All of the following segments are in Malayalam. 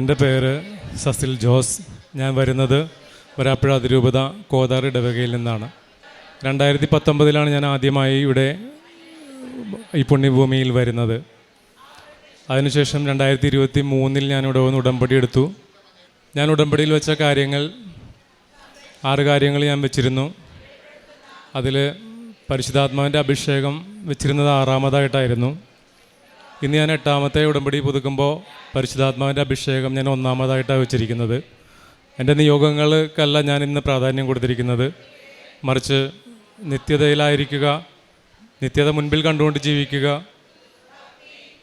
എന്റെ പേര് സസിൽ ജോസ്. ഞാൻ വരുന്നത് വരാപ്പുഴ അതിരൂപത കോതാർ ഇടവകയിൽ നിന്നാണ്. രണ്ടായിരത്തി പത്തൊമ്പതിലാണ് ഞാൻ ആദ്യമായി ഇവിടെ ഈ പുണ്യഭൂമിയിൽ വരുന്നത്. അതിനുശേഷം രണ്ടായിരത്തി ഇരുപത്തി മൂന്നിൽ ഞാൻ ഇവിടെ വന്ന് ഉടമ്പടി എടുത്തു. ഞാൻ ഉടമ്പടിയിൽ വെച്ച കാര്യങ്ങൾ ആറ് കാര്യങ്ങൾ ഞാൻ വെച്ചിരുന്നു. അതിൽ പരിശുദ്ധാത്മാവിന്റെ അഭിഷേകം വെച്ചിരുന്നത് ആറാമതായിട്ടായിരുന്നു. ഇന്ന് ഞാൻ എട്ടാമത്തെ ഉടമ്പടി പുതുക്കുമ്പോൾ പരിശുദ്ധാത്മാവിന്റെ അഭിഷേകം ഞാൻ ഒന്നാമതായിട്ടാണ് വെച്ചിരിക്കുന്നത്. എന്റെ നിയോഗങ്ങൾക്കല്ല ഞാൻ ഇന്ന് പ്രാധാന്യം കൊടുത്തിരിക്കുന്നത്. മറിച്ച് നിത്യതയിലായിരിക്കുക നിത്യത മുൻപിൽ കണ്ടുകൊണ്ട് ജീവിക്കുക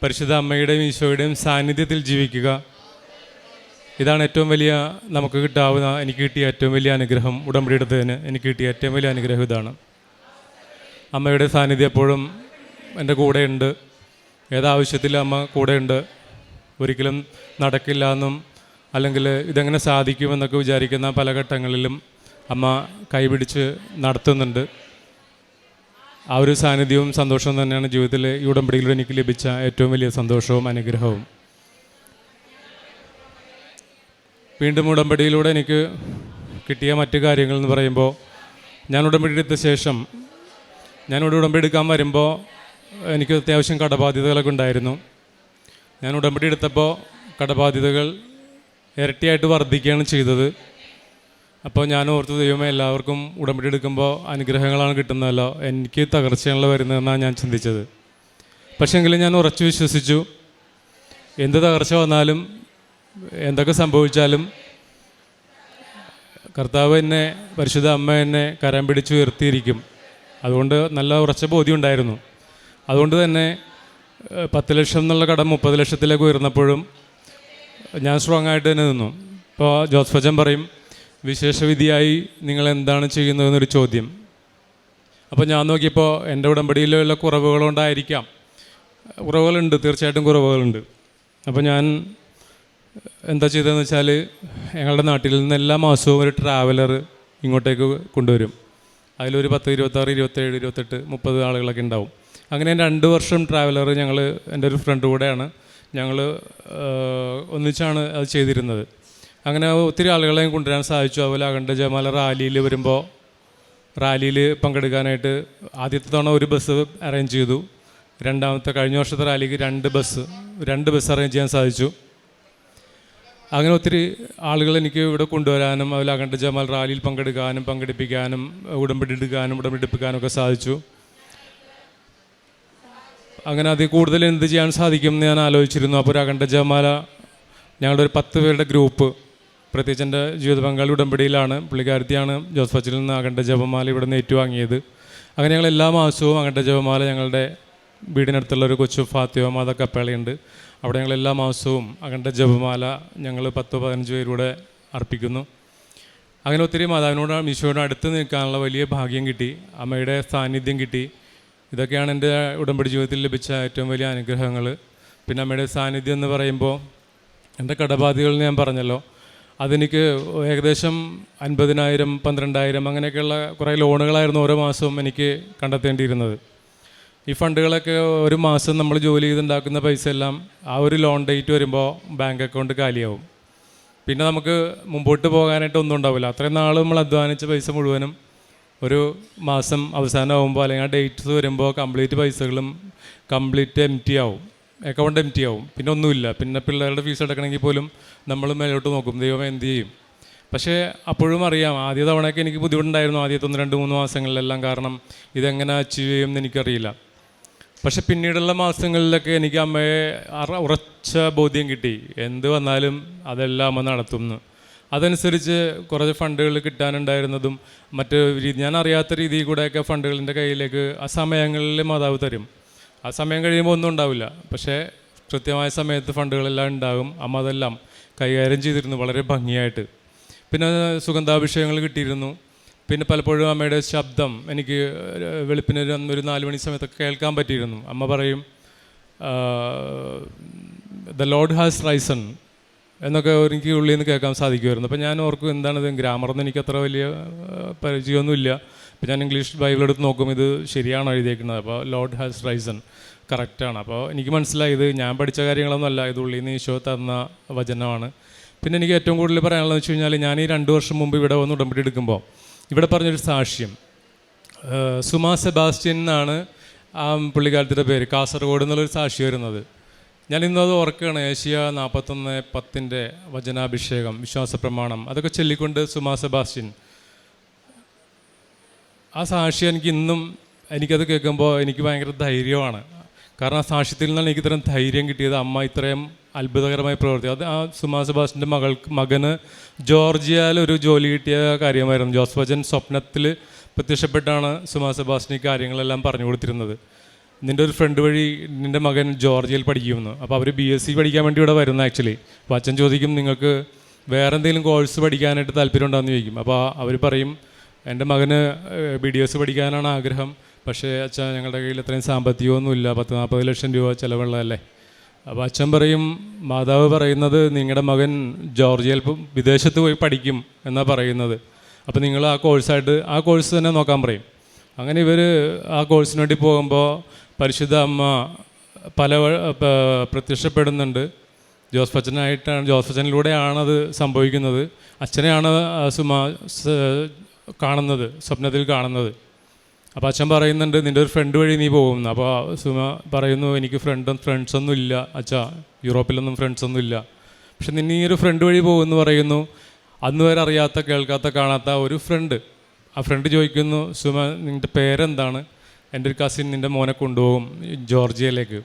പരിശുദ്ധ അമ്മയുടെയും ഈശോയുടെയും സാന്നിധ്യത്തിൽ ജീവിക്കുക. ഇതാണ് ഏറ്റവും വലിയ നമുക്ക് കിട്ടാവുന്ന എനിക്ക് കിട്ടിയ ഏറ്റവും വലിയ അനുഗ്രഹം ഉടമ്പടി എടുത്തതിന് എനിക്ക് കിട്ടിയ ഏറ്റവും വലിയ അനുഗ്രഹം ഇതാണ്. അമ്മയുടെ സാന്നിധ്യം എപ്പോഴും എന്റെ കൂടെയുണ്ട്. ഏതാവശ്യത്തിലും അമ്മ കൂടെയുണ്ട് ഒരിക്കലും നടക്കില്ല എന്നും അല്ലെങ്കിൽ ഇതെങ്ങനെ സാധിക്കുമെന്നൊക്കെ വിചാരിക്കുന്ന പല ഘട്ടങ്ങളിലും അമ്മ കൈപിടിച്ച് നടത്തുന്നുണ്ട്. ആ ഒരു സാന്നിധ്യവും സന്തോഷവും തന്നെയാണ് ജീവിതത്തിൽ ഈ ഉടമ്പടിയിലൂടെ എനിക്ക് ലഭിച്ച ഏറ്റവും വലിയ സന്തോഷവും അനുഗ്രഹവും. വീണ്ടും ഉടമ്പടിയിലൂടെ എനിക്ക് കിട്ടിയ മറ്റു കാര്യങ്ങൾ എന്ന് പറയുമ്പോൾ ഞാൻ ഉടമ്പടി എടുത്ത ശേഷം ഞാനിവിടെ ഉടമ്പടി എടുക്കാൻ വരുമ്പോൾ എനിക്ക് അത്യാവശ്യം കടബാധ്യതകളൊക്കെ ഉണ്ടായിരുന്നു. ഞാൻ ഉടമ്പടി എടുത്തപ്പോൾ കടബാധ്യതകൾ ഇരട്ടിയായിട്ട് വർദ്ധിക്കുകയാണ് ചെയ്തത്. അപ്പോൾ ഞാൻ ഓർത്ത് ദൈവമേ എല്ലാവർക്കും ഉടമ്പടി എടുക്കുമ്പോൾ അനുഗ്രഹങ്ങളാണ് കിട്ടുന്നതല്ലോ. എനിക്ക് തകർച്ചയാണല്ലോ വരുന്നതെന്നാണ് ഞാൻ ചിന്തിച്ചത്. പക്ഷേങ്കിലും ഞാൻ ഉറച്ചു വിശ്വസിച്ചു. എന്ത് തകർച്ച വന്നാലും എന്തൊക്കെ സംഭവിച്ചാലും കർത്താവ് എന്നെ പരിശുദ്ധ അമ്മ എന്നെ കരം പിടിച്ച് ഉയർത്തിയിരിക്കും. അതുകൊണ്ട് നല്ല ഉറച്ച ബോധ്യം ഉണ്ടായിരുന്നു. അതുകൊണ്ട് തന്നെ പത്ത് ലക്ഷം എന്നുള്ള കടം മുപ്പത് ലക്ഷത്തിലേക്ക് ഉയർന്നപ്പോഴും ഞാൻ സ്ട്രോങ് ആയിട്ട് തന്നെ നിന്നു. ഇപ്പോൾ ജോസ്ഫജൻ പറയും വിശേഷവിധിയായി നിങ്ങൾ എന്താണ് ചെയ്യുന്നതെന്നൊരു ചോദ്യം. അപ്പോൾ ഞാൻ നോക്കിയപ്പോൾ എന്റെ ഉടമ്പടിയിലുള്ള കുറവുകളുണ്ടായിരിക്കാം കുറവുകളുണ്ട് തീർച്ചയായിട്ടും കുറവുകളുണ്ട്. അപ്പോൾ ഞാൻ എന്താ ചെയ്തതെന്ന് വെച്ചാൽ ഞങ്ങളുടെ നാട്ടിൽ നിന്ന് എല്ലാ മാസവും ഒരു ട്രാവലർ ഇങ്ങോട്ടേക്ക് കൊണ്ടുവരും. അതിലൊരു പത്ത് ഇരുപത്താറ് ഇരുപത്തേഴ് ഇരുപത്തെട്ട് മുപ്പത് ആളുകളൊക്കെ ഉണ്ടാവും. അങ്ങനെ രണ്ട് വർഷം ട്രാവലർ ഞങ്ങൾ എന്റെ ഒരു ഫ്രണ്ട് കൂടെയാണ്. ഞങ്ങൾ ഒന്നിച്ചാണ് അത് ചെയ്തിരുന്നത്. അങ്ങനെ ഒത്തിരി ആളുകളെയും കൊണ്ടുവരാൻ സാധിച്ചു. അതുപോലെ അഖണ്ഡ ജമാല റാലിയിൽ വരുമ്പോൾ റാലിയിൽ പങ്കെടുക്കാനായിട്ട് ആദ്യത്തെ തവണ ഒരു ബസ് അറേഞ്ച് ചെയ്തു. രണ്ടാമത്തെ കഴിഞ്ഞ വർഷത്തെ റാലിക്ക് രണ്ട് ബസ് രണ്ട് ബസ് അറേഞ്ച് ചെയ്യാൻ സാധിച്ചു. അങ്ങനെ ഒത്തിരി ആളുകൾ എനിക്ക് ഇവിടെ കൊണ്ടുവരാനും അതുപോലെ അഖണ്ഡ ജമാൽ റാലിയിൽ പങ്കെടുക്കാനും പങ്കെടുപ്പിക്കാനും ഉടമ്പടി എടുക്കാനും ഉടമ്പടി എടുപ്പിക്കാനും ഒക്കെ സാധിച്ചു. അങ്ങനെ അതിൽ കൂടുതൽ എന്ത് ചെയ്യാൻ സാധിക്കും എന്ന് ഞാൻ ആലോചിച്ചിരുന്നു. അപ്പോൾ ഒരു അഖണ്ഡ ജമാല ഞങ്ങളുടെ ഒരു പത്ത് പേരുടെ ഗ്രൂപ്പ് പ്രത്യേകിച്ച് എന്റെ ജീവിത പങ്കാളി ഉടമ്പടിയിലാണ് പുള്ളിക്കാരത്തിയാണ് ജോസഫ് അച്ചിൽ നിന്ന് അഖണ്ഡ ജപമാല ഇവിടെ നിന്ന് ഏറ്റുവാങ്ങിയത്. അങ്ങനെ ഞങ്ങൾ എല്ലാ മാസവും അഖണ്ഡ ജപമാല ഞങ്ങളുടെ വീടിനടുത്തുള്ള ഒരു കൊച്ചു ഫാത്തിയോ മാത കപ്പേളയുണ്ട്. അവിടെ ഞങ്ങൾ എല്ലാ മാസവും അഖണ്ഡ ജപമാല ഞങ്ങൾ പത്തോ പതിനഞ്ച് പേരൂടെ അർപ്പിക്കുന്നു. അങ്ങനെ ഒത്തിരി മാതാവിനോട് ഈശോയോട് അടുത്ത് നിൽക്കാനുള്ള വലിയ ഭാഗ്യം കിട്ടി അമ്മയുടെ സാന്നിധ്യം കിട്ടി. ഇതൊക്കെയാണ് എന്റെ ഉടമ്പടി ജീവിതത്തിൽ ലഭിച്ച ഏറ്റവും വലിയ അനുഗ്രഹങ്ങൾ. പിന്നെ അമ്മയുടെ സാന്നിധ്യം എന്ന് പറയുമ്പോൾ എന്റെ കടബാധ്യതകൾ ഞാൻ പറഞ്ഞല്ലോ. അതെനിക്ക് ഏകദേശം അൻപതിനായിരം പന്ത്രണ്ടായിരം അങ്ങനെയൊക്കെയുള്ള കുറേ ലോണുകളായിരുന്നു ഓരോ മാസവും എനിക്ക് കണ്ടെത്തേണ്ടിയിരുന്നത്. ഈ ഫണ്ടുകളൊക്കെ ഒരു മാസം നമ്മൾ ജോലി ചെയ്തുണ്ടാക്കുന്ന പൈസ എല്ലാം ആ ഒരു ലോൺ ഡേറ്റ് വരുമ്പോൾ ബാങ്ക് അക്കൗണ്ട് കാലിയാവും. പിന്നെ നമുക്ക് മുമ്പോട്ട് പോകാനായിട്ട് ഒന്നും ഉണ്ടാവില്ല. അത്രയും നാൾ നമ്മൾ അധ്വാനിച്ച പൈസ മുഴുവനും ഒരു മാസം അവസാനമാകുമ്പോൾ അല്ലെങ്കിൽ ആ ഡേറ്റ്സ് വരുമ്പോൾ കംപ്ലീറ്റ് പൈസകളും കംപ്ലീറ്റ് എം ടി ആവും. അക്കൗണ്ട് എം ടി ആവും. പിന്നെ ഒന്നുമില്ല. പിന്നെ പിള്ളേരുടെ ഫീസ് അടക്കണമെങ്കിൽ പോലും നമ്മൾ മേലോട്ട് നോക്കും. ദൈവം എന്ത് ചെയ്യും? പക്ഷേ അപ്പോഴും അറിയാം. ആദ്യ തവണയൊക്കെ എനിക്ക് ബുദ്ധിമുട്ടുണ്ടായിരുന്നു. ആദ്യത്തെ ഒന്ന് രണ്ട് മൂന്ന് മാസങ്ങളിലെല്ലാം. കാരണം ഇതെങ്ങനെ അച്ചീവ് ചെയ്യും എന്ന് എനിക്കറിയില്ല. പക്ഷെ പിന്നീടുള്ള മാസങ്ങളിലൊക്കെ എനിക്ക് അമ്മയെ ഉറച്ച ബോധ്യം കിട്ടി. എന്ത് വന്നാലും അതെല്ലാം അമ്മ നടത്തുമെന്ന് അതനുസരിച്ച് കുറച്ച് ഫണ്ടുകൾ കിട്ടാനുണ്ടായിരുന്നതും മറ്റ് രീതി ഞാൻ അറിയാത്ത രീതിയിൽ കൂടെയൊക്കെ ഫണ്ടുകളിന്റെ കയ്യിലേക്ക് ആ സമയങ്ങളിൽ മാതാവ് തരും. ആ സമയം കഴിയുമ്പോൾ ഒന്നും ഉണ്ടാവില്ല. പക്ഷേ കൃത്യമായ സമയത്ത് ഫണ്ടുകളെല്ലാം ഉണ്ടാകും. അമ്മ അതെല്ലാം കൈകാര്യം ചെയ്തിരുന്നു വളരെ ഭംഗിയായിട്ട്. പിന്നെ സുഗന്ധാഭിഷേകങ്ങൾ കിട്ടിയിരുന്നു. പിന്നെ പലപ്പോഴും അമ്മയുടെ ശബ്ദം എനിക്ക് വെളുപ്പിന് ഒരു നാല് മണി സമയത്തൊക്കെ കേൾക്കാൻ പറ്റിയിരുന്നു. അമ്മ പറയും ദ ലോഡ് ഹാസ് റൈസൺ. എന്നൊക്കെ എനിക്ക് ഉള്ളിൽ നിന്ന് കേൾക്കാൻ സാധിക്കുമായിരുന്നു. അപ്പോൾ ഞാൻ ഓർക്കും എന്താണിത് ഗ്രാമറൊന്നും എനിക്ക് അത്ര വലിയ പരിചയമൊന്നുമില്ല. അപ്പോൾ ഞാൻ ഇംഗ്ലീഷ് ബൈബിൾ എടുത്ത് നോക്കും ഇത് ശരിയാണോ എഴുതിയേക്കുന്നത്? അപ്പോൾ ലോഡ് ഹാസ് റൈസൺ. കറക്റ്റാണ് അപ്പോൾ എനിക്ക് മനസ്സിലായി ഇത് ഞാൻ പഠിച്ച കാര്യങ്ങളൊന്നുമല്ല ഇത് ഉള്ളിൽ നിന്ന് ഈശോ തന്ന വചനമാണ്. പിന്നെ എനിക്ക് ഏറ്റവും കൂടുതൽ പറയാനുള്ളത് വെച്ച് കഴിഞ്ഞാൽ ഞാൻ ഈ രണ്ട് വർഷം മുമ്പ് ഇവിടെ വന്ന് ഉടമ്പടി എടുക്കുമ്പോൾ ഇവിടെ പറഞ്ഞൊരു സാക്ഷ്യം. സുമാ സെബാസ്റ്റ്യൻ എന്നാണ് ആ പുള്ളിക്കാലത്തിന്റെ പേര്. കാസർഗോഡ് എന്നുള്ളൊരു സാക്ഷി വരുന്നത്. ഞാൻ ഇന്നത് ഓർക്കുകയാണ് ഏഷ്യ നാൽപ്പത്തൊന്ന് പത്തിന്റെ വചനാഭിഷേകം വിശ്വാസ പ്രമാണം. അതൊക്കെ ചൊല്ലിക്കൊണ്ട് സുമാ സെബാസ്റ്റ്യൻ. ആ സാക്ഷി എനിക്ക് ഇന്നും എനിക്കത് കേൾക്കുമ്പോൾ എനിക്ക് ഭയങ്കര ധൈര്യമാണ്. കാരണം ആ സാക്ഷ്യത്തിൽ നിന്നാണ് എനിക്ക് ഇത്രയും ധൈര്യം കിട്ടിയത്. അമ്മ ഇത്രയും അത്ഭുതകരമായി പ്രവർത്തി അത് ആ സുമാ സെബാസ്റ്റിന്റെ മകൾക്ക് മകന് ജോർജിയയിൽ ഒരു ജോലി കിട്ടിയ കാര്യമായിരുന്നു. ജോസ് വജൻ സ്വപ്നത്തിൽ പ്രത്യക്ഷപ്പെട്ടാണ് സുമാ സെബാസ്റ്റിന് കാര്യങ്ങളെല്ലാം പറഞ്ഞു കൊടുത്തിരുന്നത്. നിന്റെ ഒരു ഫ്രണ്ട് വഴി നിന്റെ മകൻ ജോർജിയയിൽ പഠിക്കുമെന്ന്. അപ്പോൾ അവർ ബി എസ് സി പഠിക്കാൻ വേണ്ടി ഇവിടെ വരുന്നു ആക്ച്വലി അപ്പോൾ അച്ഛൻ ചോദിക്കും നിങ്ങൾക്ക് വേറെ എന്തെങ്കിലും കോഴ്സ് പഠിക്കാനായിട്ട് താല്പര്യം ഉണ്ടോയെന്ന് ചോദിക്കും. അപ്പോൾ അവർ പറയും എന്റെ മകന് ബി ഡി എസ് പഠിക്കാനാണ് ആഗ്രഹം. പക്ഷേ അച്ഛൻ ഞങ്ങളുടെ കയ്യിൽ അത്രയും സാമ്പത്തികമൊന്നുമില്ല. പത്ത് നാൽപ്പത് ലക്ഷം രൂപ ചിലവുള്ളതല്ലേ? അപ്പോൾ അച്ഛൻ പറയും മാതാവ് പറയുന്നത് നിങ്ങളുടെ മകൻ ജോർജിയയിൽ വിദേശത്ത് പോയി പഠിക്കും എന്നാണ് പറയുന്നത്. അപ്പോൾ നിങ്ങൾ ആ കോഴ്സായിട്ട് ആ കോഴ്സ് തന്നെ നോക്കാൻ പറയും. അങ്ങനെ ഇവർ ആ കോഴ്സിന് വേണ്ടി പോകുമ്പോൾ പരിശുദ്ധ അമ്മ പല പ്രത്യക്ഷപ്പെടുന്നുണ്ട്. ജോസ് ജോസ്ഫച്ചനിലൂടെയാണ് ജോസ് ഫച്ചനിലൂടെയാണ് അത് സംഭവിക്കുന്നത്. അച്ഛനെയാണ് സുമ കാണുന്നത് സ്വപ്നത്തിൽ കാണുന്നത്. അപ്പോൾ അച്ഛൻ പറയുന്നുണ്ട് നിന്റെ ഒരു ഫ്രണ്ട് വഴി നീ പോകുന്നു. അപ്പോൾ സുമ പറയുന്നു എനിക്ക് ഫ്രണ്ടും ഫ്രണ്ട്സൊന്നും ഇല്ല അച്ഛാ. യൂറോപ്പിലൊന്നും ഫ്രണ്ട്സൊന്നും ഇല്ല. പക്ഷെ നിന്നെ ഈ ഒരു ഫ്രണ്ട് വഴി പോകുമെന്ന് പറയുന്നു. അന്ന് വരെ അറിയാത്ത കേൾക്കാത്ത കാണാത്ത ഒരു ഫ്രണ്ട് ആ ഫ്രണ്ട് ചോദിക്കുന്നു സുമ നിന്റെ പേരെന്താണ്? എന്റെ ഒരു കസിൻ നിന്റെ മോനെ കൊണ്ടുപോകും ജോർജിയയിലേക്ക്.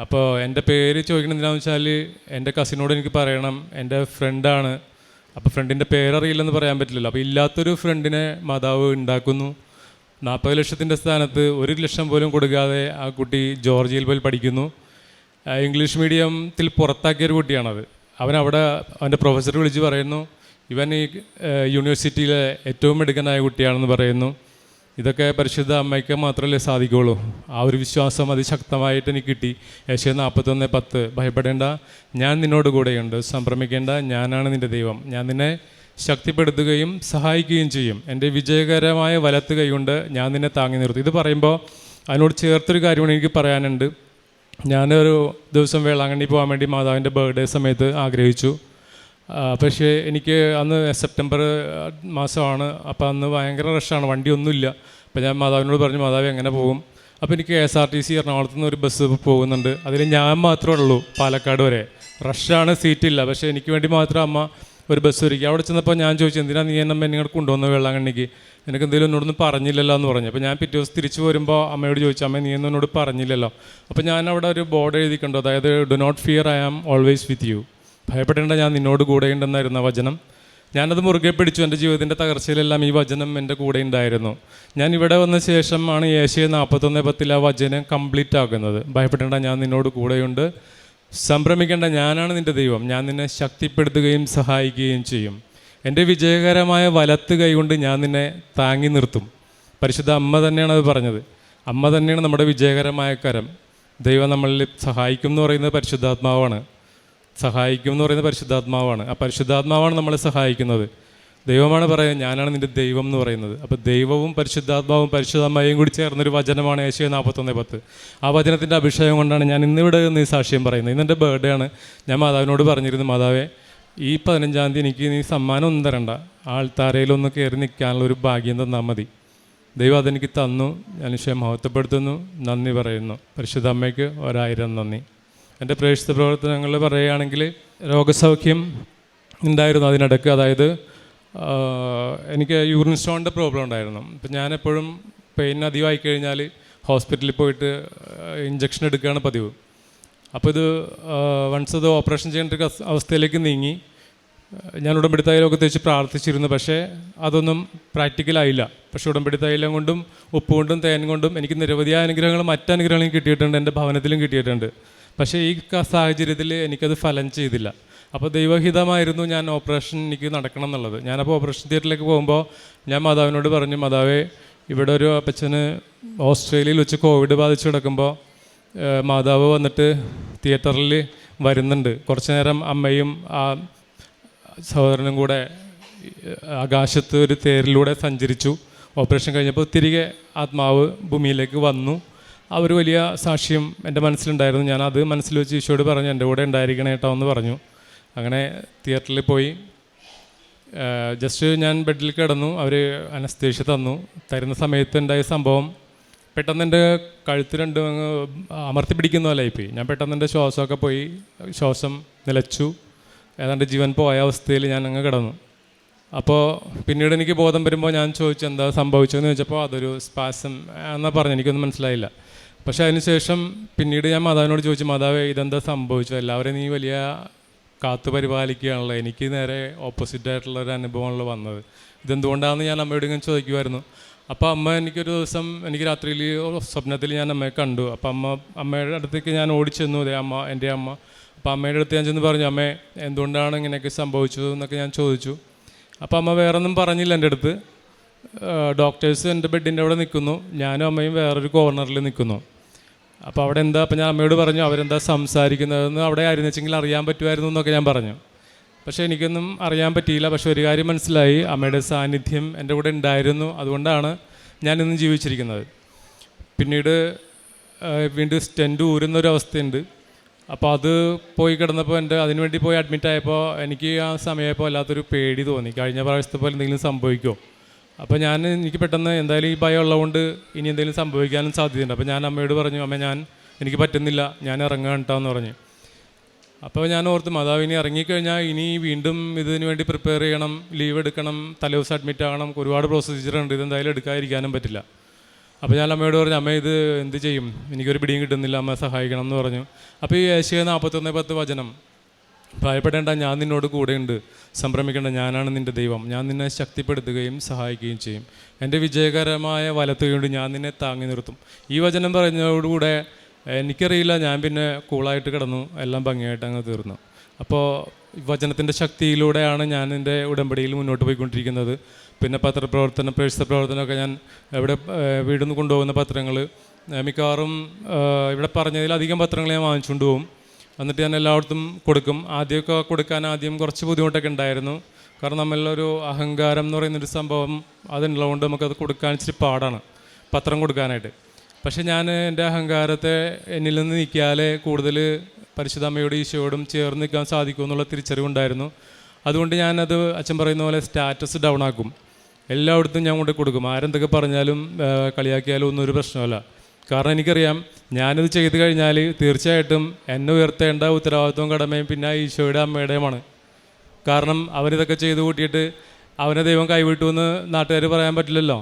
അപ്പോൾ എന്റെ പേര് ചോദിക്കണം എന്താണെന്ന് വെച്ചാൽ എന്റെ കസിനോട് എനിക്ക് പറയണം എന്റെ ഫ്രണ്ടാണ് അപ്പോൾ ഫ്രണ്ടിന്റെ പേരറിയില്ലെന്ന് പറയാൻ പറ്റില്ലല്ലോ. അപ്പോൾ ഇല്ലാത്തൊരു ഫ്രണ്ടിനെ മാതാവ് ഉണ്ടാക്കുന്നു. നാൽപ്പത് ലക്ഷത്തിന്റെ സ്ഥാനത്ത് ഒരു ലക്ഷം പോലും കൊടുക്കാതെ ആ കുട്ടി ജോർജിയയിൽ പോയി പഠിക്കുന്നു. ഇംഗ്ലീഷ് മീഡിയത്തിൽ പുറത്താക്കിയൊരു കുട്ടിയാണത്. അവൻ അവിടെ അവന്റെ പ്രൊഫസർ വിളിച്ച് പറയുന്നു ഇവൻ ഈ യൂണിവേഴ്സിറ്റിയിലെ ഏറ്റവും മിടുക്കനായ കുട്ടിയാണെന്ന് പറയുന്നു. ഇതൊക്കെ പരിശുദ്ധ അമ്മയ്ക്ക് മാത്രമല്ലേ സാധിക്കുകയുള്ളൂ. ആ ഒരു വിശ്വാസം അതിശക്തമായിട്ട് എനിക്ക് കിട്ടി. ഏഷ്യ നാൽപ്പത്തൊന്ന് പത്ത്. ഭയപ്പെടേണ്ട. ഞാൻ നിന്നോട് കൂടെയുണ്ട്. സംഭ്രമിക്കേണ്ട. ഞാനാണ് നിന്റെ ദൈവം. ഞാൻ നിന്നെ ശക്തിപ്പെടുത്തുകയും സഹായിക്കുകയും ചെയ്യും. എന്റെ വിജയകരമായ വലത്ത് കൈകൊണ്ട് ഞാൻ നിന്നെ താങ്ങി നിർത്തും. ഇത് പറയുമ്പോൾ അതിനോട് ചേർത്തൊരു കാര്യമാണ് എനിക്ക് പറയാനുണ്ട്. ഞാനൊരു ദിവസം വേളാങ്കണ്ണി പോകാൻ വേണ്ടി മാതാവിന്റെ ബർത്ത്ഡേ സമയത്ത് ആഗ്രഹിച്ചു. പക്ഷേ എനിക്ക് അന്ന് സെപ്റ്റംബർ മാസമാണ്. അപ്പോൾ അന്ന് ഭയങ്കര റഷാണ് വണ്ടിയൊന്നുമില്ല. അപ്പോൾ ഞാൻ മാതാവിനോട് പറഞ്ഞു മാതാവ് എങ്ങനെ പോകും? അപ്പോൾ എനിക്ക് K S R T C എറണാകുളത്ത് നിന്ന് ഒരു ബസ് പോകുന്നുണ്ട്. അതിൽ ഞാൻ മാത്രമേ ഉള്ളൂ പാലക്കാട് വരെ. റഷാണ് സീറ്റില്ല പക്ഷേ എനിക്ക് വേണ്ടി മാത്രം അമ്മ ഒരു ബസ് ഒരുക്കി. അവിടെ ചെന്നപ്പോൾ ഞാൻ ചോദിച്ചു എന്തിനാ നീ എന്നെ നിങ്ങൾ കൊണ്ടുവന്ന വെള്ളാങ്കണ്ണിക്ക്? നിനക്ക് എന്തെങ്കിലും എന്നോടൊന്നും പറഞ്ഞില്ലല്ലോ എന്ന് പറഞ്ഞു. അപ്പോൾ ഞാൻ പിറ്റേ ദിവസം തിരിച്ചു വരുമ്പോൾ അമ്മയോട് ചോദിച്ചു അമ്മ നീ എന്നോട് പറഞ്ഞില്ലല്ലോ. അപ്പോൾ ഞാൻ അവിടെ ഒരു ബോർഡ് എഴുതിക്കണ്ടോ അതായത് do not fear I am always with you ഭയപ്പെടേണ്ട ഞാൻ നിന്നോട് കൂടെയുണ്ടെന്നായിരുന്നു ആ വചനം. ഞാനത് മുറുകെ പിടിച്ചു എന്റെ ജീവിതത്തിന്റെ തകർച്ചയിലെല്ലാം ഈ വചനം എന്റെ കൂടെ ഉണ്ടായിരുന്നു. ഞാൻ ഇവിടെ വന്ന ശേഷമാണ് ഏഷ്യ നാൽപ്പത്തൊന്ന് പത്തിൽ ആ വചനം കംപ്ലീറ്റ് ആക്കുന്നത് ഭയപ്പെടേണ്ട ഞാൻ നിന്നോട് കൂടെയുണ്ട്. സംഭ്രമിക്കേണ്ട ഞാനാണ് നിന്റെ ദൈവം. ഞാൻ നിന്നെ ശക്തിപ്പെടുത്തുകയും സഹായിക്കുകയും ചെയ്യും. എന്റെ വിജയകരമായ വലത്ത് കൈകൊണ്ട് ഞാൻ നിന്നെ താങ്ങി നിർത്തും. പരിശുദ്ധ അമ്മ തന്നെയാണ് അത് പറഞ്ഞത്. അമ്മ തന്നെയാണ് നമ്മുടെ വിജയകരമായ കരം. ദൈവം നമ്മളിൽ സഹായിക്കും എന്ന് പറയുന്നത് പരിശുദ്ധാത്മാവാണ്. സഹായിക്കും എന്ന് പറയുന്നത് പരിശുദ്ധാത്മാവാണ്. ആ പരിശുദ്ധാത്മാവാണ് നമ്മളെ സഹായിക്കുന്നത്. ദൈവമാണ് പറയുന്നത് ഞാനാണ് നിന്റെ ദൈവം എന്ന് പറയുന്നത്. അപ്പോൾ ദൈവവും പരിശുദ്ധാത്മാവും പരിശുദ്ധാത്മാവും കൂടി ചേർന്നൊരു വചനമാണ് ഏഷ്യ നാൽപ്പത്തൊന്ന് പത്ത്. ആ വചനത്തിന്റെ അഭിഷേകം കൊണ്ടാണ് ഞാൻ ഇന്നിവിടെ നിന്ന് ഈ സാക്ഷ്യം പറയുന്നത്. ഇന്ന് എന്റെ ബർത്ത്ഡേ ആണ്. ഞാൻ മാതാവിനോട് പറഞ്ഞിരുന്നു മാതാവേ ഈ പതിനഞ്ചാം തീയതി എനിക്ക് നീ സമ്മാനം ഒന്നും തരണ്ട. ആൾത്താരയിലൊന്ന് കയറി നിൽക്കാനുള്ള ഒരു ഭാഗ്യം തന്നാൽ മതി. ദൈവം അതെനിക്ക് തന്നു. ഞാൻ വിഷയം മഹത്വപ്പെടുത്തുന്നു. നന്ദി പറയുന്നു. പരിശുദ്ധ അമ്മയ്ക്ക് ഒരായിരം നന്ദി. എന്റെ പ്രേക്ഷിത പ്രവർത്തനങ്ങൾ പറയുകയാണെങ്കിൽ രോഗസൗഖ്യം ഉണ്ടായിരുന്നു അതിനിടയ്ക്ക്. അതായത് എനിക്ക് യൂറിൻ സ്റ്റോണിന്റെ പ്രോബ്ലം ഉണ്ടായിരുന്നു. അപ്പം ഞാനെപ്പോഴും പെയിൻ അധികമായി കഴിഞ്ഞാൽ ഹോസ്പിറ്റലിൽ പോയിട്ട് ഇഞ്ചക്ഷൻ എടുക്കുകയാണ് പതിവ്. അപ്പോൾ ഇത് വൺസ് അത് ഓപ്പറേഷൻ ചെയ്യേണ്ട അവസ്ഥയിലേക്ക് നീങ്ങി. ഞാൻ ഉടമ്പടി തൈലമൊക്കെ തേച്ച് പ്രാർത്ഥിച്ചിരുന്നു. പക്ഷേ അതൊന്നും പ്രാക്ടിക്കലായില്ല പക്ഷേ ഉടമ്പടി തൈലം കൊണ്ടും ഉപ്പ് കൊണ്ടും തേൻ കൊണ്ടും എനിക്ക് നിരവധിയായ അനുഗ്രഹങ്ങളും മറ്റനുഗ്രഹങ്ങളും കിട്ടിയിട്ടുണ്ട്. എന്റെ ഭവനത്തിലും കിട്ടിയിട്ടുണ്ട്. പക്ഷേ ഈ സാഹചര്യത്തിൽ എനിക്കത് ഫലം ചെയ്തില്ല. അപ്പോൾ ദൈവഹിതമായിരുന്നു ഞാൻ ഓപ്പറേഷൻ എനിക്ക് നടക്കണം എന്നുള്ളത്. ഞാനപ്പോൾ ഓപ്പറേഷൻ തിയേറ്ററിലേക്ക് പോകുമ്പോൾ ഞാൻ മാതാവിനോട് പറഞ്ഞു മാതാവേ ഇവിടെ ഒരു അപ്പച്ചന് ഓസ്ട്രേലിയയിൽ വെച്ച് കോവിഡ് ബാധിച്ച് കിടക്കുമ്പോൾ മാതാവ് വന്നിട്ട് തിയേറ്ററിൽ വരുന്നുണ്ട്. കുറച്ച് നേരം അമ്മയും ആ സഹോദരനും കൂടെ ആകാശത്ത് ഒരു തേരിലൂടെ സഞ്ചരിച്ചു. ഓപ്പറേഷൻ കഴിഞ്ഞപ്പോൾ തിരികെ ആത്മാവ് ഭൂമിയിലേക്ക് വന്നു. ആ ഒരു വലിയ സാക്ഷ്യം എന്റെ മനസ്സിലുണ്ടായിരുന്നു. ഞാൻ അത് മനസ്സിൽ വെച്ച് ഈശോയോട് പറഞ്ഞു എന്റെ കൂടെ ഉണ്ടായിരിക്കണേ കേട്ടോ എന്ന് പറഞ്ഞു. അങ്ങനെ തിയേറ്ററിൽ പോയി. ജസ്റ്റ് ഞാൻ ബെഡിൽ കിടന്നു. അവർ അനസ്തേഷ്യ തന്നു. തരുന്ന സമയത്ത് ഉണ്ടായ സംഭവം പെട്ടെന്ന് എന്റെ കഴുത്ത് രണ്ട് അങ്ങ് അമർത്തി പിടിക്കുന്ന പോലെ ആയിപ്പോയി. ഞാൻ പെട്ടെന്ന് എന്റെ ശ്വാസമൊക്കെ പോയി. ശ്വാസം നിലച്ചു. ഏതാണ്ട് ജീവൻ പോയ അവസ്ഥയിൽ ഞാൻ അങ്ങ് കിടന്നു. അപ്പോൾ പിന്നീട് എനിക്ക് ബോധം വരുമ്പോൾ ഞാൻ ചോദിച്ചു എന്താ സംഭവിച്ചതെന്ന് ചോദിച്ചപ്പോൾ അതൊരു സ്പാസം എന്നാ പറഞ്ഞു. എനിക്കൊന്നും മനസ്സിലായില്ല. പക്ഷെ അതിനുശേഷം പിന്നീട് ഞാൻ മാതാവിനോട് ചോദിച്ചു മാതാവ് ഇതെന്താ സംഭവിച്ചു? എല്ലാവരെയും നീ വലിയ കാത്തു പരിപാലിക്കുകയാണല്ലോ. എനിക്ക് നേരെ ഓപ്പോസിറ്റ് ആയിട്ടുള്ള ഒരു അനുഭവമാണല്ലോ വന്നത്. ഇതെന്തുകൊണ്ടാണെന്ന് ഞാൻ അമ്മയോട് ഇങ്ങനെ ചോദിക്കുമായിരുന്നു അപ്പോൾ അമ്മ എനിക്കൊരു ദിവസം എനിക്ക് രാത്രിയിൽ സ്വപ്നത്തിൽ ഞാൻ അമ്മയെ കണ്ടു. അപ്പോൾ അമ്മ അമ്മയുടെ അടുത്തേക്ക് ഞാൻ ഓടിച്ചെന്നു. അതെ അമ്മ എന്റെ അമ്മ. അപ്പോൾ അമ്മയുടെ അടുത്ത് ഞാൻ ചെന്ന് പറഞ്ഞു അമ്മേ എന്തുകൊണ്ടാണ് ഇങ്ങനെയൊക്കെ സംഭവിച്ചത്? എന്നൊക്കെ ഞാൻ ചോദിച്ചു. അപ്പോൾ അമ്മ വേറൊന്നും പറഞ്ഞില്ല എന്റെ അടുത്ത്. ഡോക്ടേഴ്സ് എന്റെ ബെഡിന്റെ അവിടെ നിൽക്കുന്നു. ഞാനും അമ്മയും വേറൊരു കോർണറിൽ നിൽക്കുന്നു. അപ്പോൾ അവിടെ എന്താ അപ്പോൾ ഞാൻ അമ്മയോട് പറഞ്ഞു അവരെന്താ സംസാരിക്കുന്നതെന്ന് അവിടെ ആയിരുന്നു. വെച്ചെങ്കിൽ അറിയാൻ പറ്റുമായിരുന്നു എന്നൊക്കെ ഞാൻ പറഞ്ഞു. പക്ഷേ എനിക്കൊന്നും അറിയാൻ പറ്റിയില്ല. പക്ഷേ ഒരു കാര്യം മനസ്സിലായി. അമ്മയുടെ സാന്നിധ്യം എന്റെ കൂടെ ഉണ്ടായിരുന്നു. അതുകൊണ്ടാണ് ഞാനിന്നും ജീവിച്ചിരിക്കുന്നത്. പിന്നീട് വീണ്ടും സ്റ്റെന്റ് ഊരുന്നൊരു അവസ്ഥയുണ്ട്. അപ്പോൾ അത് പോയി കിടന്നപ്പോൾ എന്റെ അതിനുവേണ്ടി പോയി അഡ്മിറ്റ് ആയപ്പോൾ എനിക്ക് ആ സമയമായപ്പോൾ വല്ലാത്തൊരു പേടി തോന്നി. കഴിഞ്ഞ പ്രാവശ്യത്തെ പോലെ എന്തെങ്കിലും സംഭവിക്കുമോ അപ്പോൾ ഞാൻ എനിക്ക് പെട്ടെന്ന് എന്തായാലും ഈ ഭയം ഉള്ളതുകൊണ്ട് ഇനി എന്തെങ്കിലും സംഭവിക്കാനും സാധ്യതയുണ്ട്. അപ്പോൾ ഞാൻ അമ്മയോട് പറഞ്ഞു അമ്മ ഞാൻ എനിക്ക് പറ്റുന്നില്ല ഞാൻ ഇറങ്ങുക കേട്ടോ പറഞ്ഞു. അപ്പോൾ ഞാൻ ഓർത്ത് മാതാവ് ഇനി ഇറങ്ങിക്കഴിഞ്ഞാൽ ഇനി വീണ്ടും ഇതിന് വേണ്ടി പ്രിപ്പയർ ചെയ്യണം ലീവ് എടുക്കണം തലേദിവസം അഡ്മിറ്റ് ആകണം ഒരുപാട് പ്രൊസീജിയർ ഉണ്ട്. ഇത് എന്തായാലും എടുക്കാതിരിക്കാനും പറ്റില്ല. അപ്പോൾ ഞാൻ അമ്മയോട് പറഞ്ഞു അമ്മ ഇത് എന്ത് ചെയ്യും? എനിക്കൊരു പിടിയും കിട്ടുന്നില്ല അമ്മ സഹായിക്കണം എന്ന് പറഞ്ഞു. അപ്പോൾ ഈ ഏഷ്യ നാൽപ്പത്തൊന്ന് പത്ത് വചനം. ഭയപ്പെടേണ്ട ഞാൻ നിന്നോട് കൂടെയുണ്ട്. സംരംഭിക്കേണ്ട ഞാനാണ് നിന്റെ ദൈവം. ഞാൻ നിന്നെ ശക്തിപ്പെടുത്തുകയും സഹായിക്കുകയും ചെയ്യും. എന്റെ വിജയകരമായ വലത്തുകൊണ്ട് ഞാൻ നിന്നെ താങ്ങി നിർത്തും. ഈ വചനം പറഞ്ഞതോടുകൂടെ എനിക്കറിയില്ല ഞാൻ പിന്നെ കൂളായിട്ട് കിടന്നു. എല്ലാം ഭംഗിയായിട്ട് അങ്ങ് തീർന്നു. അപ്പോൾ വചനത്തിന്റെ ശക്തിയിലൂടെയാണ് ഞാൻ എന്റെ ഉടമ്പടിയിൽ മുന്നോട്ട് പോയിക്കൊണ്ടിരിക്കുന്നത്. പിന്നെ പത്രപ്രവർത്തനം പ്രേക്ഷിത പ്രവർത്തനമൊക്കെ ഞാൻ ഇവിടെ വീട്ടിൽ കൊണ്ടുപോകുന്ന പത്രങ്ങൾ മിക്കവാറും ഇവിടെ പറഞ്ഞതിലധികം പത്രങ്ങൾ ഞാൻ വാങ്ങിച്ചുകൊണ്ട് പോകും. എന്നിട്ട് ഞാൻ എല്ലായിടത്തും കൊടുക്കും. ആദ്യമൊക്കെ കൊടുക്കാൻ ആദ്യം കുറച്ച് ബുദ്ധിമുട്ടൊക്കെ ഉണ്ടായിരുന്നു. കാരണം നമ്മളിലൊരു അഹങ്കാരം എന്ന് പറയുന്നൊരു സംഭവം അതുള്ളതുകൊണ്ട് നമുക്കത് കൊടുക്കാൻ ഇച്ചിരി പാടാണ് പത്രം കൊടുക്കാനായിട്ട്. പക്ഷെ ഞാൻ എന്റെ അഹങ്കാരത്തെ എന്നിൽ നിന്ന് നീക്കിയാലേ കൂടുതൽ പരിശുദ്ധമ്മയോടും ഈശോയോടും ചേർന്ന് നിൽക്കാൻ സാധിക്കുമെന്നുള്ള തിരിച്ചറിവുണ്ടായിരുന്നു. അതുകൊണ്ട് ഞാനത് അച്ഛൻ പറയുന്ന പോലെ സ്റ്റാറ്റസ് ഡൗൺ ആക്കും. എല്ലായിടത്തും ഞാൻ കൊണ്ട് കൊടുക്കും. ആരെന്തൊക്കെ പറഞ്ഞാലും കളിയാക്കിയാലും ഒന്നും ഒരു പ്രശ്നമല്ല കാരണം എനിക്കറിയാം ഞാനിത് ചെയ്തു കഴിഞ്ഞാൽ തീർച്ചയായിട്ടും എന്നെ ഉയർത്തേണ്ട ഉത്തരവാദിത്വം കടമയും പിന്നെ ഈശോയുടെ അമ്മയുടെയുമാണ്. കാരണം അവരിതൊക്കെ ചെയ്ത് കൂട്ടിയിട്ട് അവനെ ദൈവം കൈവിട്ടു എന്ന് നാട്ടുകാർ പറയാൻ പറ്റില്ലല്ലോ.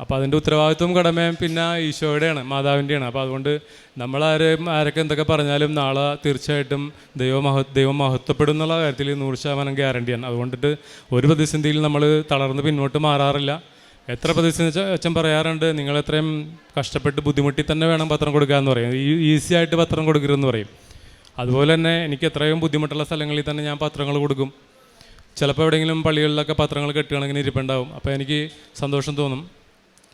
അപ്പോൾ അതിന്റെ ഉത്തരവാദിത്വം കടമയും പിന്നെ ഈശോയുടെയാണ് മാതാവിന്റെയാണ് അപ്പോൾ അതുകൊണ്ട് നമ്മൾ ആരും ആരൊക്കെ എന്തൊക്കെ പറഞ്ഞാലും നാളെ തീർച്ചയായിട്ടും ദൈവമഹ ദൈവം മഹത്വപ്പെടും എന്നുള്ള കാര്യത്തിൽ നൂറ് ശതമാനം ഗ്യാരണ്ടിയാണ്. അതുകൊണ്ടിട്ട് ഒരു പ്രതിസന്ധിയിൽ നമ്മൾ തളർന്ന് പിന്നോട്ട് മാറാറില്ല. എത്ര പ്രതിസന്ധി അച്ഛൻ പറയാറുണ്ട് നിങ്ങൾ എത്രയും കഷ്ടപ്പെട്ട് ബുദ്ധിമുട്ടി തന്നെ വേണം പത്രം കൊടുക്കുക എന്ന് പറയും. ഈസി ആയിട്ട് പത്രം കൊടുക്കരുതെന്ന് പറയും. അതുപോലെ തന്നെ എനിക്ക് എത്രയും ബുദ്ധിമുട്ടുള്ള സ്ഥലങ്ങളിൽ തന്നെ ഞാൻ പത്രങ്ങൾ കൊടുക്കും. ചിലപ്പോൾ എവിടെയെങ്കിലും പള്ളികളിലൊക്കെ പത്രങ്ങൾ കെട്ടുകയാണെങ്കിൽ ഇരിപ്പുണ്ടാവും. അപ്പോൾ എനിക്ക് സന്തോഷം തോന്നും.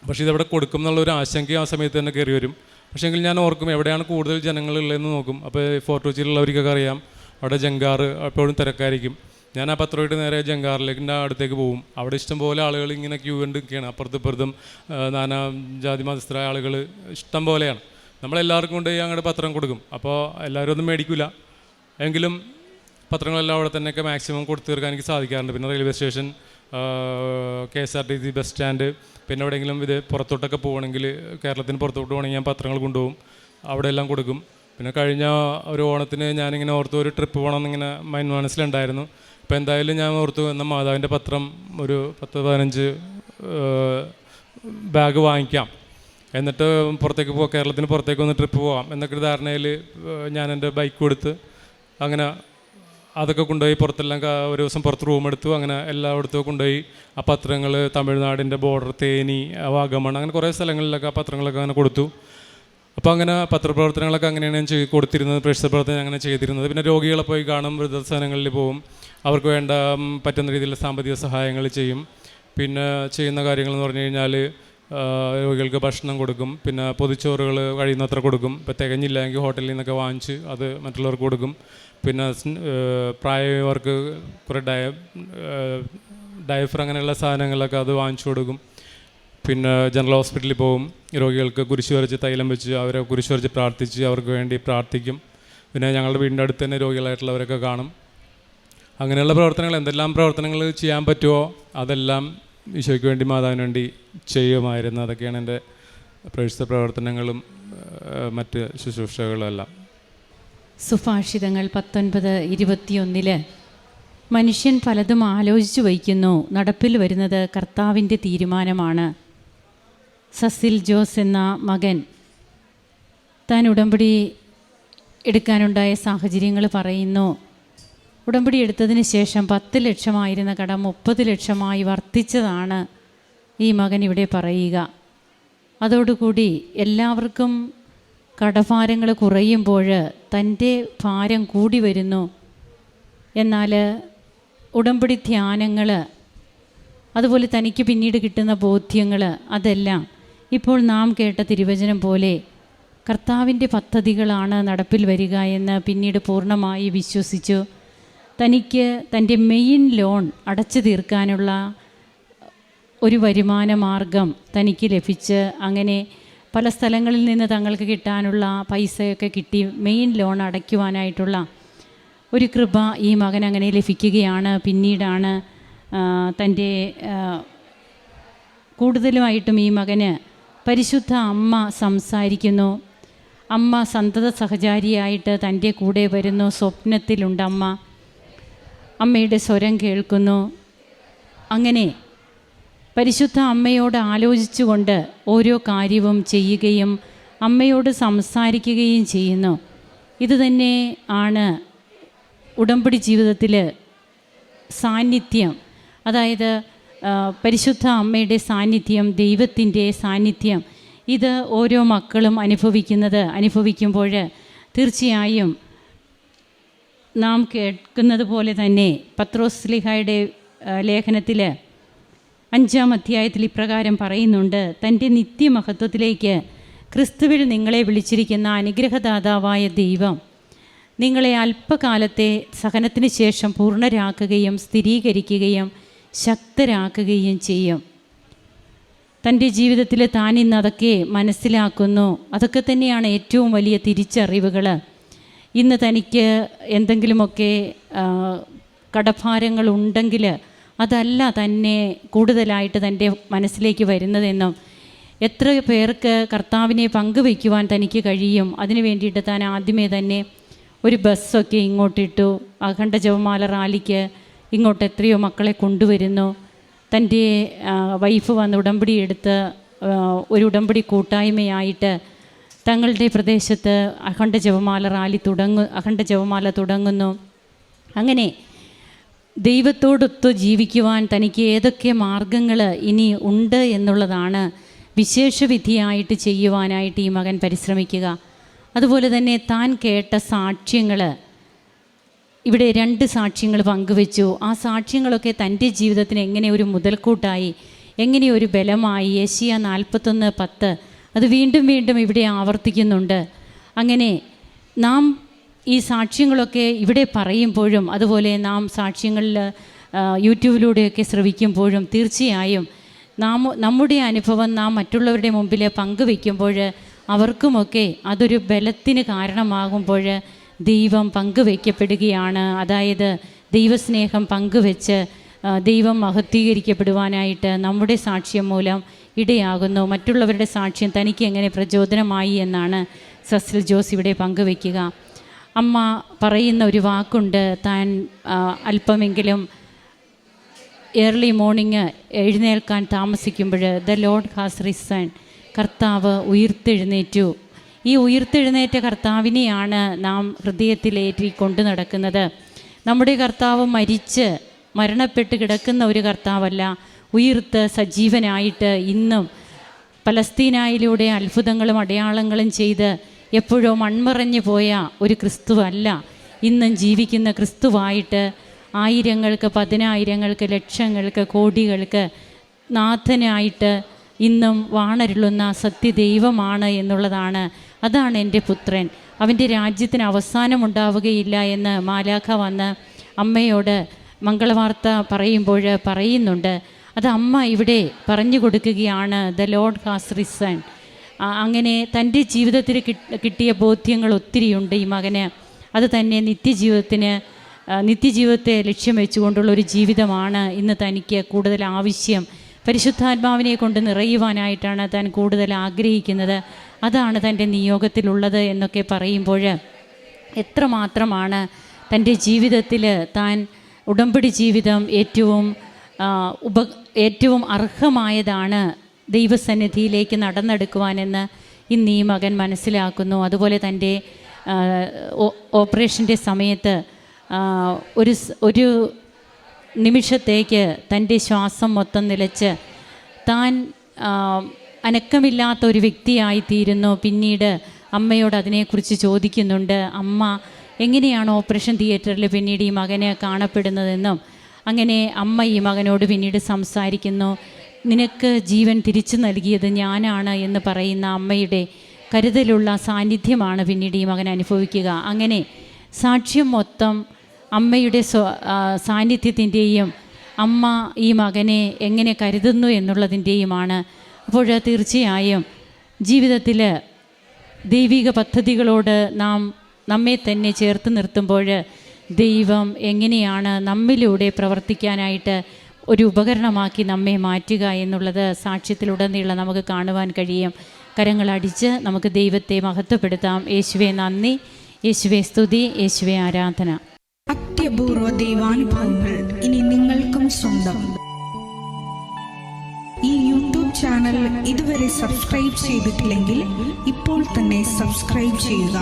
പക്ഷേ ഇതെവിടെ കൊടുക്കും എന്നുള്ള ഒരു ആശങ്ക ആ സമയത്ത് തന്നെ കയറി വരും. പക്ഷേ എങ്കിൽ ഞാൻ ഓർക്കും എവിടെയാണ് കൂടുതൽ ജനങ്ങളുള്ളതെന്ന് നോക്കും. അപ്പോൾ ഫോർട്ട് കൊച്ചിയിലുള്ളവർക്കൊക്കെ അറിയാം അവിടെ ജങ്കാർ എപ്പോഴും തിരക്കായിരിക്കും. ഞാൻ ആ പത്രമായിട്ട് നേരെ ജങ്കാറിലേക്ക് അടുത്തേക്ക് പോകും അവിടെ ഇഷ്ടംപോലെ ആളുകൾ ഇങ്ങനെ ക്യൂ കണ്ട് നിൽക്കുകയാണ് അപ്പുറത്തും ഇപ്പുറത്തും നാനാ ജാതി മതസ്ഥരായ ആളുകൾ ഇഷ്ടം പോലെയാണ്. നമ്മളെല്ലാവർക്കും കൊണ്ട് അങ്ങോട്ട് പത്രം കൊടുക്കും. അപ്പോൾ എല്ലാവരും ഒന്നും മേടിക്കില്ല എങ്കിലും പത്രങ്ങളെല്ലാം അവിടെ തന്നെയൊക്കെ മാക്സിമം കൊടുത്തു തീർക്കാൻ എനിക്ക് സാധിക്കാറുണ്ട്. പിന്നെ railway station K S R T C bus stand പിന്നെ എവിടെയെങ്കിലും ഇത് പുറത്തോട്ടൊക്കെ പോകണമെങ്കിൽ കേരളത്തിന് പുറത്തോട്ട് പോകണമെങ്കിൽ ഞാൻ പത്രങ്ങൾ കൊണ്ടുപോകും. അവിടെ എല്ലാം കൊടുക്കും. പിന്നെ കഴിഞ്ഞ ഒരു ഓണത്തിന് ഞാനിങ്ങനെ ഓർത്ത് ഒരു ട്രിപ്പ് പോകണമെന്നിങ്ങനെ മൈൻഡ് മനസ്സിലുണ്ടായിരുന്നു. അപ്പോൾ എന്തായാലും ഞാൻ ഓർത്തു എന്ന മാതാവിന്റെ പത്രം ഒരു പത്ത് പതിനഞ്ച് ബാഗ് വാങ്ങിക്കാം. എന്നിട്ട് പുറത്തേക്ക് പോകാം കേരളത്തിന് പുറത്തേക്ക് ഒന്ന് ട്രിപ്പ് പോകാം എന്നൊക്കെ ഒരു ധാരണയിൽ ഞാൻ എന്റെ ബൈക്ക് കൊടുത്ത് അങ്ങനെ അതൊക്കെ കൊണ്ടുപോയി പുറത്തെല്ലാം ഒരു ദിവസം പുറത്ത് റൂം എടുത്തു. അങ്ങനെ എല്ലായിടത്തും കൊണ്ടുപോയി. ആ പത്രങ്ങൾ തമിഴ്നാടിന്റെ ബോർഡർ തേനി വാഗമൺ അങ്ങനെ കുറേ സ്ഥലങ്ങളിലൊക്കെ ആ പത്രങ്ങളൊക്കെ അങ്ങനെ കൊടുത്തു. അപ്പോൾ അങ്ങനെ പത്രപ്രവർത്തനങ്ങളൊക്കെ അങ്ങനെയാണ് ഞാൻ ചെയ്ത് കൊടുത്തിരുന്നത് പ്രേക്ഷക പ്രവർത്തനം അങ്ങനെ ചെയ്തിരുന്നത്. പിന്നെ രോഗികളെ പോയി കാണും വൃദ്ധസ്ഥാനങ്ങളിൽ പോവും. അവർക്ക് വേണ്ട പറ്റുന്ന രീതിയിലുള്ള സാമ്പത്തിക സഹായങ്ങൾ ചെയ്യും. പിന്നെ ചെയ്യുന്ന കാര്യങ്ങളെന്ന് പറഞ്ഞു കഴിഞ്ഞാൽ രോഗികൾക്ക് ഭക്ഷണം കൊടുക്കും. പിന്നെ പൊതിച്ചോറുകൾ കഴിയുന്നത്ര കൊടുക്കും. ഇപ്പോൾ തികഞ്ഞില്ലെങ്കിൽ ഹോട്ടലിൽ നിന്നൊക്കെ വാങ്ങിച്ച് അത് മറ്റുള്ളവർക്ക് കൊടുക്കും. പിന്നെ പ്രായമായവർക്ക് കുറേ ഡയ ഡയഫർ അങ്ങനെയുള്ള സാധനങ്ങളൊക്കെ അത് വാങ്ങിച്ചു കൊടുക്കും. പിന്നെ ജനറൽ ഹോസ്പിറ്റലിൽ പോകും. രോഗികൾക്ക് കുരിശ് വരച്ച് തൈലം വെച്ച് അവരെ കുരിശ് വരച്ച് പ്രാർത്ഥിച്ച് അവർക്ക് വേണ്ടി പ്രാർത്ഥിക്കും. പിന്നെ ഞങ്ങളുടെ വീടിന്റെ അടുത്ത് തന്നെ രോഗികളായിട്ടുള്ളവരൊക്കെ കാണും. അങ്ങനെയുള്ള പ്രവർത്തനങ്ങൾ എന്തെല്ലാം പ്രവർത്തനങ്ങൾ ചെയ്യാൻ പറ്റുമോ അതെല്ലാം ഈശോയ്ക്ക് വേണ്ടി മാതാവിന് വേണ്ടി ചെയ്യുമായിരുന്നു. അതൊക്കെയാണ് എന്റെ പ്രവർത്തനങ്ങളും മറ്റ് ശുശ്രൂഷകളും എല്ലാം. സുഭാഷിതങ്ങൾ പത്തൊൻപത് ഇരുപത്തിയൊന്നിൽ. മനുഷ്യൻ പലതും ആലോചിച്ചു വയ്ക്കുന്നു. നടപ്പിൽ വരുന്നത് കർത്താവിന്റെ തീരുമാനമാണ്. സസിൽ ജോസ് എന്ന മകൻ താൻ ഉടമ്പടി എടുക്കാനുണ്ടായ സാഹചര്യങ്ങൾ പറയുന്നു. ഉടമ്പടി എടുത്തതിന് ശേഷം പത്ത് ലക്ഷമായിരുന്ന കടം മുപ്പത് ലക്ഷമായി വർദ്ധിച്ചതാണ് ഈ മകൻ ഇവിടെ പറയുക. അതോടുകൂടി എല്ലാവർക്കും കടഭാരങ്ങൾ കുറയുമ്പോൾ തന്റെ ഭാരം കൂടി വരുന്നു. എന്നാൽ ഉടമ്പടി ധ്യാനങ്ങൾ അതുപോലെ തനിക്ക് പിന്നീട് കിട്ടുന്ന ബോധ്യങ്ങൾ അതെല്ലാം ഇപ്പോൾ നാം കേട്ട തിരുവചനം പോലെ കർത്താവിന്റെ പദ്ധതികളാണ് നടപ്പിൽ വരിക എന്ന് പിന്നീട് പൂർണമായി വിശ്വസിച്ചു. തനിക്ക് തന്റെ മെയിൻ ലോൺ അടച്ചു തീർക്കാനുള്ള ഒരു വരുമാന മാർഗം തനിക്ക് ലഭിച്ച് അങ്ങനെ പല സ്ഥലങ്ങളിൽ നിന്ന് തങ്ങൾക്ക് കിട്ടാനുള്ള പൈസയൊക്കെ കിട്ടി മെയിൻ ലോൺ അടയ്ക്കുവാനായിട്ടുള്ള ഒരു കൃപ ഈ മകൻ അങ്ങനെ ലഭിക്കുകയാണ്. പിന്നീടാണ് തന്റെ കൂടുതലുമായിട്ടും ഈ മകന് പരിശുദ്ധ അമ്മ സംസാരിക്കുന്നു. അമ്മ സന്തത സഹചാരിയായിട്ട് തന്റെ കൂടെ വരുന്നു. സ്വപ്നത്തിലുണ്ട് അമ്മ. അമ്മയുടെ സ്വരം കേൾക്കുന്നു. അങ്ങനെ പരിശുദ്ധ അമ്മയോട് ആലോചിച്ചുകൊണ്ട് ഓരോ കാര്യവും ചെയ്യുകയും അമ്മയോട് സംസാരിക്കുകയും ചെയ്യുന്നു. ഇതുതന്നെ ആണ് ഉടമ്പടി ജീവിതത്തിൽ സാന്നിധ്യം. അതായത് പരിശുദ്ധ അമ്മയുടെ സാന്നിധ്യം ദൈവത്തിന്റെ സാന്നിധ്യം ഇത് ഓരോ മക്കളും അനുഭവിക്കുന്നത് അനുഭവിക്കുമ്പോൾ തീർച്ചയായും നാം കേൾക്കുന്നത് പോലെ തന്നെ പത്രോസ് ലിഹായുടെ ലേഖനത്തിൽ അഞ്ചാം അധ്യായത്തിൽ ഇപ്രകാരം പറയുന്നുണ്ട് തന്റെ നിത്യമഹത്വത്തിലേക്ക് ക്രിസ്തുവിൽ നിങ്ങളെ വിളിച്ചിരിക്കുന്ന അനുഗ്രഹദാതാവായ ദൈവം നിങ്ങളെ അല്പകാലത്തെ സഹനത്തിന് ശേഷം പൂർണരാക്കുകയും സ്ഥിരീകരിക്കുകയും ശക്തരാക്കുകയും ചെയ്യും. തന്റെ ജീവിതത്തിൽ താൻ ഇന്ന് അതൊക്കെ മനസ്സിലാക്കുന്നു. അതൊക്കെ തന്നെയാണ് ഏറ്റവും വലിയ തിരിച്ചറിവുകൾ. ഇന്ന് തനിക്ക് എന്തെങ്കിലുമൊക്കെ കടഭാരങ്ങളുണ്ടെങ്കിൽ അതല്ല തന്നെ കൂടുതലായിട്ട് തന്റെ മനസ്സിലേക്ക് വരുന്നതെന്നും എത്ര പേർക്ക് കർത്താവിനെ പങ്കുവയ്ക്കുവാൻ തനിക്ക് കഴിയും. അതിനു വേണ്ടിയിട്ട് താൻ ആദ്യമേ തന്നെ ഒരു ബസ്സൊക്കെ ഇങ്ങോട്ടിട്ടു അഖണ്ഡ ജപമാല റാലിക്ക് ഇങ്ങോട്ട് എത്രയോ മക്കളെ കൊണ്ടുവരുന്നു. തന്റെ വൈഫ് വന്ന് ഉടമ്പടി എടുത്ത് ഒരു ഉടമ്പടി കൂട്ടായ്മയായിട്ട് തങ്ങളുടെ പ്രദേശത്ത് അഖണ്ഡ ജപമാല റാലി തുടങ്ങു അഖണ്ഡ ജപമാല തുടങ്ങുന്നു. അങ്ങനെ ദൈവത്തോടൊത്ത് ജീവിക്കുവാൻ തനിക്ക് ഏതൊക്കെ മാർഗങ്ങൾ ഇനി ഉണ്ട് എന്നുള്ളതാണ് വിശേഷവിധിയായിട്ട് ചെയ്യുവാനായിട്ട് ഈ മകൻ പരിശ്രമിക്കുക. അതുപോലെ തന്നെ താൻ കേട്ട സാക്ഷ്യങ്ങൾ ഇവിടെ രണ്ട് സാക്ഷ്യങ്ങൾ പങ്കുവെച്ചു. ആ സാക്ഷ്യങ്ങളൊക്കെ തന്റെ ജീവിതത്തിന് എങ്ങനെ ഒരു മുതൽക്കൂട്ടായി എങ്ങനെ ഒരു ബലമായി ഏഷ്യ നാൽപ്പത്തൊന്ന് പത്ത്. അത് വീണ്ടും വീണ്ടും ഇവിടെ ആവർത്തിക്കുന്നുണ്ട്. അങ്ങനെ നാം ഈ സാക്ഷ്യങ്ങളൊക്കെ ഇവിടെ പറയുമ്പോഴും അതുപോലെ നാം സാക്ഷ്യങ്ങളിൽ യൂട്യൂബിലൂടെയൊക്കെ ശ്രവിക്കുമ്പോഴും തീർച്ചയായും നാം നമ്മുടെ അനുഭവം നാം മറ്റുള്ളവരുടെ മുമ്പിൽ പങ്കുവെക്കുമ്പോൾ അവർക്കുമൊക്കെ അതൊരു ബലത്തിന് കാരണമാകുമ്പോൾ ദൈവം പങ്കുവയ്ക്കപ്പെടുകയാണ് അതായത് ദൈവസ്നേഹം പങ്കുവെച്ച് ദൈവം മഹത്വീകരിക്കപ്പെടുവാനായിട്ട് നമ്മുടെ സാക്ഷ്യം മൂലം ഇടയാകുന്നു. മറ്റുള്ളവരുടെ സാക്ഷ്യം തനിക്ക് എങ്ങനെ പ്രചോദനമായി എന്നാണ് സസിൽ ജോസ് ഇവിടെ പങ്കുവയ്ക്കുക അമ്മ പറയുന്ന ഒരു വാക്കുണ്ട് താൻ അല്പമെങ്കിലും ഏർലി മോർണിംഗ് എഴുന്നേൽക്കാൻ താമസിക്കുമ്പോൾ ദ ലോഡ് ഹാസ് റിസൺ കർത്താവ് ഉയർത്തെഴുന്നേറ്റു. ഈ ഉയർത്തെഴുന്നേറ്റ കർത്താവിനെയാണ് നാം ഹൃദയത്തിലേറ്റി കൊണ്ടു നടക്കുന്നത്. നമ്മുടെ കർത്താവ് മരിച്ച് മരണപ്പെട്ട് കിടക്കുന്ന ഒരു കർത്താവല്ല ഉയർത്ത് സജീവനായിട്ട് ഇന്നും പലസ്തീനായിലൂടെ അത്ഭുതങ്ങളും അടയാളങ്ങളും ചെയ്ത് എപ്പോഴോ മൺമറഞ്ഞു പോയ ഒരു ക്രിസ്തുവല്ല. ഇന്നും ജീവിക്കുന്ന ക്രിസ്തുവായിട്ട് ആയിരങ്ങൾക്ക് പതിനായിരങ്ങൾക്ക് ലക്ഷങ്ങൾക്ക് കോടികൾക്ക് നാഥനായിട്ട് ഇന്നും വാണരുളുന്ന സത്യദൈവമാണ് എന്നുള്ളതാണ്. അതാണ് എന്റെ പുത്രൻ. അവന്റെ രാജ്യത്തിന് അവസാനമുണ്ടാവുകയില്ല എന്ന് മാലാഖ വന്ന് അമ്മയോട് മംഗളവാർത്ത പറയുമ്പോൾ പറയുന്നുണ്ട്. അത് അമ്മ ഇവിടെ പറഞ്ഞു കൊടുക്കുകയാണ് ദ ലോഡ് ഹാസ് റിസൺ അങ്ങനെ തന്റെ ജീവിതത്തിൽ കിട്ടിയ ബോധ്യങ്ങൾ ഒത്തിരിയുണ്ട് ഈ മകന്. അത് തന്നെ നിത്യജീവിതത്തിന് നിത്യജീവിതത്തെ ലക്ഷ്യം വെച്ചുകൊണ്ടുള്ള ഒരു ജീവിതമാണ് ഇന്ന് തനിക്ക് കൂടുതൽ ആവശ്യം. പരിശുദ്ധാത്മാവിനെ കൊണ്ട് നിറയുവാനായിട്ടാണ് താൻ കൂടുതൽ ആഗ്രഹിക്കുന്നത്. അതാണ് തന്റെ നിയോഗത്തിലുള്ളത് എന്നൊക്കെ പറയുമ്പോൾ എത്രമാത്രമാണ് തന്റെ ജീവിതത്തിൽ താൻ ഉടമ്പടി ജീവിതം ഏറ്റവും ഉപ ഏറ്റവും അർഹമായതാണ് ദൈവസന്നിധിയിലേക്ക് നടന്നെടുക്കുവാനെന്ന് ഇന്ന് ഈ മകൻ മനസ്സിലാക്കുന്നു. അതുപോലെ തന്റെ ഓപ്പറേഷന്റെ സമയത്ത് ഒരു ഒരു നിമിഷത്തേക്ക് തന്റെ ശ്വാസം മൊത്തം നിലച്ച് താൻ അനക്കമില്ലാത്ത ഒരു വ്യക്തിയായിത്തീരുന്നു. പിന്നീട് അമ്മയോട് അതിനെക്കുറിച്ച് ചോദിക്കുന്നുണ്ട്. അമ്മ എങ്ങനെയാണ് ഓപ്പറേഷൻ തിയേറ്ററിൽ പിന്നീട് ഈ മകനെ കാണപ്പെടുന്നതെന്നും അങ്ങനെ അമ്മ ഈ മകനോട് പിന്നീട് സംസാരിക്കുന്നു. നിനക്ക് ജീവൻ തിരിച്ചു നൽകിയത് ഞാനാണ് എന്ന് പറയുന്ന അമ്മയുടെ കരുതലുള്ള സാന്നിധ്യമാണ് പിന്നീട് ഈ മകൻ അനുഭവിക്കുക. അങ്ങനെ സാക്ഷ്യം മൊത്തം അമ്മയുടെ സ്വ സാന്നിധ്യത്തിന്റെയും അമ്മ ഈ മകനെ എങ്ങനെ കരുതുന്നു എന്നുള്ളതിന്റെയുമാണ്. അപ്പോൾ തീർച്ചയായും ജീവിതത്തിൽ ദൈവിക പദ്ധതികളോട് നാം നമ്മെ തന്നെ ചേർത്ത് നിർത്തുമ്പോൾ ദൈവം എങ്ങനെയാണ് നമ്മിലൂടെ പ്രവർത്തിക്കാനായിട്ട് ഒരു ഉപകരണമാക്കി നമ്മെ മാറ്റുക എന്നുള്ളത് സാക്ഷ്യത്തിലുടനീളം നമുക്ക് കാണുവാൻ കഴിയും. കരങ്ങളടിച്ച് നമുക്ക് ദൈവത്തെ മഹത്വപ്പെടുത്താം. യേശുവെ നന്ദി. യേശുവെ സ്തുതി. യേശുവെ ആരാധന. അത്യപൂർവ ദൈവാനുഭവങ്ങൾ ഇനി നിങ്ങൾക്കും സ്വന്തം. ഈ യൂട്യൂബ് ചാനൽ ഇതുവരെ സബ്സ്ക്രൈബ് ചെയ്തിട്ടില്ലെങ്കിൽ ഇപ്പോൾ തന്നെ സബ്സ്ക്രൈബ് ചെയ്യുക.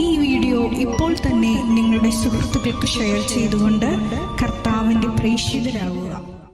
ഈ വീഡിയോ ഇപ്പോൾ തന്നെ നിങ്ങളുടെ സുഹൃത്തുക്കൾക്ക് ഷെയർ ചെയ്തുകൊണ്ട് കർത്താവിന്റെ പ്രേക്ഷിതരാകുക